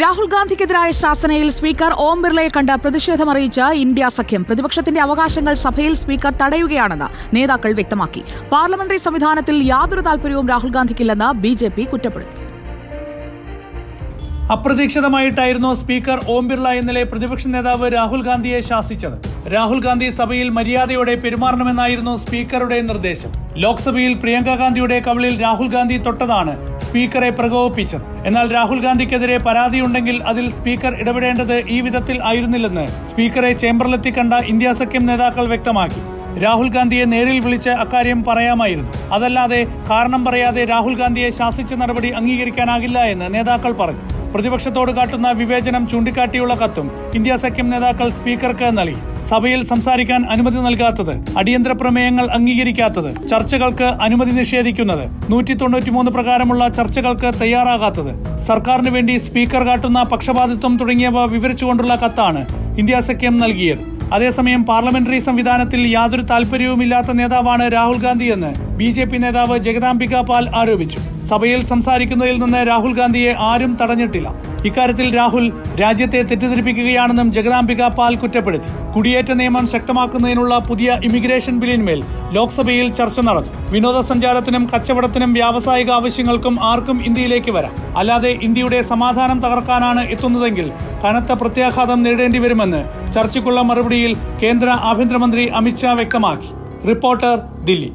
Rahul ഗാന്ധിക്കെതിരായ ശാസനയിൽ speaker ഓം ബിർളയെ കണ്ട് പ്രതിഷേധമറിയിച്ച India സഖ്യം പ്രതിപക്ഷത്തിന്റെ അവകാശങ്ങൾ സഭയിൽ സ്പീക്കർ തടയുകയാണെന്ന് നേതാക്കൾ വ്യക്തമാക്കി. പാർലമെന്ററി സംവിധാനത്തിൽ യാതൊരു താൽപര്യവും രാഹുൽ ഗാന്ധിക്കില്ലെന്ന് ബി ജെ പി കുറ്റപ്പെടുത്തി. അപ്രതീക്ഷിതമായിട്ടായിരുന്നു സ്പീക്കർ ഓം ബിർള ഇന്നലെ പ്രതിപക്ഷ നേതാവ് രാഹുൽ ഗാന്ധിയെ ശാസിച്ചത്. രാഹുൽ ഗാന്ധി സഭയിൽ മര്യാദയോടെ പെരുമാറണമെന്നായിരുന്നു സ്പീക്കറുടെ നിർദ്ദേശം. ലോക്സഭയിൽ പ്രിയങ്ക ഗാന്ധിയുടെ കവിളിൽ രാഹുൽ ഗാന്ധി തൊട്ടതാണ് സ്പീക്കറെ പ്രകോപിപ്പിച്ചത്. എന്നാൽ രാഹുൽ ഗാന്ധിക്കെതിരെ പരാതിയുണ്ടെങ്കിൽ അതിൽ സ്പീക്കർ ഇടപെടേണ്ടത് ഈ വിധത്തിൽ ആയിരുന്നില്ലെന്ന് സ്പീക്കറെ ചേംബറിലെത്തി കണ്ട ഇന്ത്യ സഖ്യം നേതാക്കൾ വ്യക്തമാക്കി. രാഹുൽ ഗാന്ധിയെ നേരിൽ വിളിച്ച് അക്കാര്യം പറയാമായിരുന്നു. അതല്ലാതെ കാരണം പറയാതെ രാഹുൽ ഗാന്ധിയെ ശാസിച്ച നടപടി അംഗീകരിക്കാനാകില്ല എന്ന് നേതാക്കൾ പറഞ്ഞു. പ്രതിപക്ഷത്തോട് കാട്ടുന്ന വിവേചനം ചൂണ്ടിക്കാട്ടിയുള്ള കത്തും ഇന്ത്യ സഖ്യം നേതാക്കൾ സ്പീക്കർക്ക് നൽകി. സഭയിൽ സംസാരിക്കാൻ അനുമതി നൽകാത്തത് അടിയന്തര പ്രമേയങ്ങൾ അംഗീകരിക്കാത്തത് ചർച്ചകൾക്ക് അനുമതി നിഷേധിക്കുന്നത് നൂറ്റി തൊണ്ണൂറ്റിമൂന്ന് പ്രകാരമുള്ള ചർച്ചകൾക്ക് തയ്യാറാകാത്തത്. സർക്കാരിന് വേണ്ടി സ്പീക്കർ കാട്ടുന്ന പക്ഷപാതിത്വം തുടങ്ങിയവ വിവരിച്ചുകൊണ്ടുള്ള കത്താണ് ഇന്ത്യ സഖ്യം നൽകിയത്. അതേസമയം പാർലമെന്ററി സംവിധാനത്തിൽ യാതൊരു താൽപര്യവുമില്ലാത്ത നേതാവാണ് രാഹുൽ ഗാന്ധിയെന്ന് ബി ജെ പി നേതാവ് ജഗദാംബിക പാൽ ആരോപിച്ചു. സഭയിൽ സംസാരിക്കുന്നതിൽ നിന്ന് രാഹുൽ ഗാന്ധിയെ ആരും തടഞ്ഞിട്ടില്ല. ഇക്കാര്യത്തിൽ രാഹുൽ രാജ്യത്തെ തെറ്റിദ്ധരിപ്പിക്കുകയാണെന്നും ജഗദാംബിക പാൽ കുറ്റപ്പെടുത്തി. കുടിയേറ്റ നിയമം ശക്തമാക്കുന്നതിനുള്ള പുതിയ ഇമിഗ്രേഷൻ ബില്ലിന്മേൽ ലോക്സഭയിൽ ചർച്ച നടന്നു. വിനോദസഞ്ചാരത്തിനും കച്ചവടത്തിനും വ്യാവസായിക ആവശ്യങ്ങൾക്കും ആർക്കും ഇന്ത്യയിലേക്ക് വരാം. അല്ലാതെ ഇന്ത്യയുടെ സമാധാനം തകർക്കാനാണ് എത്തുന്നതെങ്കിൽ കനത്ത പ്രത്യാഘാതം നേരിടേണ്ടി വരുമെന്ന് ചർച്ചയ്ക്കുള്ള മറുപടിയിൽ കേന്ദ്ര ആഭ്യന്തരമന്ത്രി അമിത്ഷാ വ്യക്തമാക്കി. റിപ്പോർട്ടർ ദില്ലി.